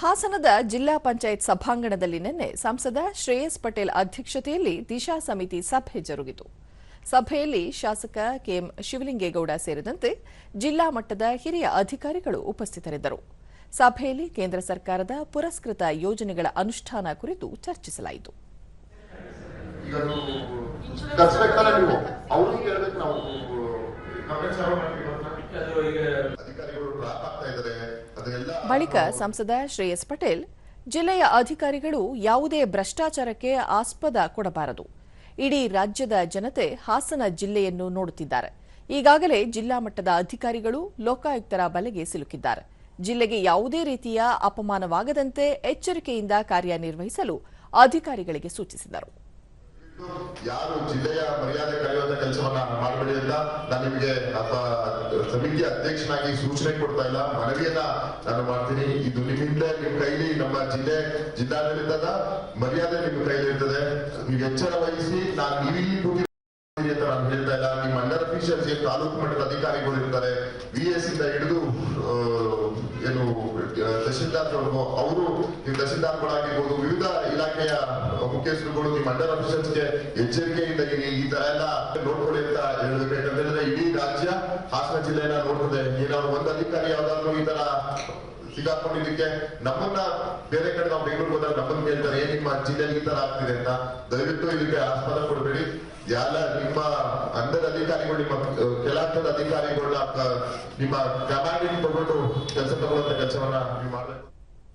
ಹಾಸನದ ಜಿಲ್ಲಾ ಪಂಚಾಯತ್ ಸಭಾಂಗಣದಲ್ಲಿ ನಿನ್ನೆ ಸಂಸದ ಶ್ರೇಯಸ್ ಪಟೇಲ್ ಅಧ್ಯಕ್ಷತೆಯಲ್ಲಿ ದಿಶಾ ಸಮಿತಿ ಸಭೆ ಜರುಗಿತು. ಸಭೆಯಲ್ಲಿ ಶಾಸಕ ಕೆಎಂ ಶಿವಲಿಂಗೇಗೌಡ ಸೇರಿದಂತೆ ಜಿಲ್ಲಾ ಮಟ್ಟದ ಹಿರಿಯ ಅಧಿಕಾರಿಗಳು ಉಪಸ್ಥಿತರಿದ್ದರು. ಸಭೆಯಲ್ಲಿ ಕೇಂದ್ರ ಸರ್ಕಾರದ ಪುರಸ್ಕೃತ ಯೋಜನೆಗಳ ಅನುಷ್ಠಾನ ಕುರಿತು ಚರ್ಚಿಸಲಾಯಿತು. ಬಳಿಕ ಸಂಸದ ಶ್ರೇಯಸ್ ಪಟೇಲ್, ಜಿಲ್ಲೆಯ ಅಧಿಕಾರಿಗಳು ಯಾವುದೇ ಭ್ರಷ್ಟಾಚಾರಕ್ಕೆ ಆಸ್ಪದ ಕೊಡಬಾರದು. ಇಡೀ ರಾಜ್ಯದ ಜನತೆ ಹಾಸನ ಜಿಲ್ಲೆಯನ್ನು ನೋಡುತ್ತಿದ್ದಾರೆ. ಈಗಾಗಲೇ ಜಿಲ್ಲಾ ಮಟ್ಟದ ಅಧಿಕಾರಿಗಳು, ಲೋಕಾಯುಕ್ತರ ಬಲೆಗೆ ಸಿಲುಕಿದ್ದಾರೆ. ಜಿಲ್ಲೆಗೆ ಯಾವುದೇ ರೀತಿಯ ಅಪಮಾನವಾಗದಂತೆ ಎಚ್ಚರಿಕೆಯಿಂದ ಕಾರ್ಯನಿರ್ವಹಿಸಲು ಅಧಿಕಾರಿಗಳಿಗೆ ಸೂಚಿಸಿದರು. ಯಾರು ಜಿಲ್ಲೆಯ ಮರ್ಯಾದೆ ಕಳೆಯುವಂತ ಕೆಲಸವನ್ನ ಮಾಡಬೇಡಿ ಅಂತ ನಾನು ನಿಮಗೆ ಸಮಿತಿ ಅಧ್ಯಕ್ಷನಾಗಿ ಸೂಚನೆ ಕೊಡ್ತಾ ಇಲ್ಲ. ಮನವಿಯನ್ನ ನಾನು ಮಾಡ್ತೀನಿ. ಇದು ನಿಮ್ಮಿಂದ ನಿಮ್ ಕೈಲಿ, ನಮ್ಮ ಜಿಲ್ಲೆ ಜಿಲ್ಲಾಡಳಿತದ ಮರ್ಯಾದೆ ನಿಮ್ಮ ಕೈಲಿ ಇರ್ತದೆ. ನೀವು ಎಚ್ಚರ ವಹಿಸಿ, ನಾನು ನೀವಿಲ್ಲಿ ಅಂತ ನಾನು ಹೇಳ್ತಾ ಇಲ್ಲ. ನಿಮ್ಮ ಅಂಡರ್ ಅಫೀಷಿಯಲ್ಸ್ ತಾಲೂಕು ಮಟ್ಟದ ಅಧಿಕಾರಿಗಳು ಇರ್ತಾರೆ ವಿ ಎಸ್ ಇಂದ ಹಿಡಿದು ಆ, ತಹಶೀಲ್ದಾರ್ವರೆಗೂ ಅವರು ನೀವು ತಹಸೀಲ್ದಾರ್ಗಳಾಗಿರ್ಬೋದು ವಿವಿಧ ಇಲಾಖೆಯ ಮುಖ್ಯಸ್ಥರುಗಳು ನಿಮ್ಮ ಅಂಡರ್ ಅಫಿಷಿಯಲ್ಸ್ಗೆ ಎಚ್ಚರಿಕೆಯಿಂದ ಈ ತರ ಎಲ್ಲ ನೋಡ್ಕೊಳ್ಳಿ ಅಂತ ಹೇಳ್ಬೇಕು ಇಡೀ ರಾಜ್ಯ ಹಾಸನ ಜಿಲ್ಲೆಯನ್ನ ನೋಡ್ತದೆ. ಏನಾದ್ರು ಒಂದು ಅಧಿಕಾರಿ ಯಾವ್ದಾದ್ರು ಈ ತರ ಸಿಗಾಕೊಂಡಿದ್ದಕ್ಕೆ ನಮ್ಮನ್ನ ಬೇರೆ ಕಡೆ ನಾವು ಬೆಂಗಳೂರು ಹೋದಾಗ ನಮ್ಮನ್ನ ಕೇಳ್ತಾರೆ ಏನ್ ನಿಮ್ಮ ಜಿಲ್ಲೆಯಲ್ಲಿ ಈ ತರ ಆಗ್ತಿದೆ ಅಂತ. ದಯವಿಟ್ಟು ಇದಕ್ಕೆ ಆಸ್ಪದ ಕೊಡಬೇಡಿ. ಎಲ್ಲ ನಿಮ್ಮ ಅಂಡರ್ ಅಧಿಕಾರಿಗಳು ನಿಮ್ಮ ಕೆಲ ಹಂತದ ನಿಮ್ಮ ಕಮಾಂಡಿಂಗ್ ತಗೊಂಡು ಕೆಲಸ ತಗೊಳ್ಳುವಂತ ಕೆಲಸವನ್ನ ನೀವು ಮಾಡ್ಬೇಕು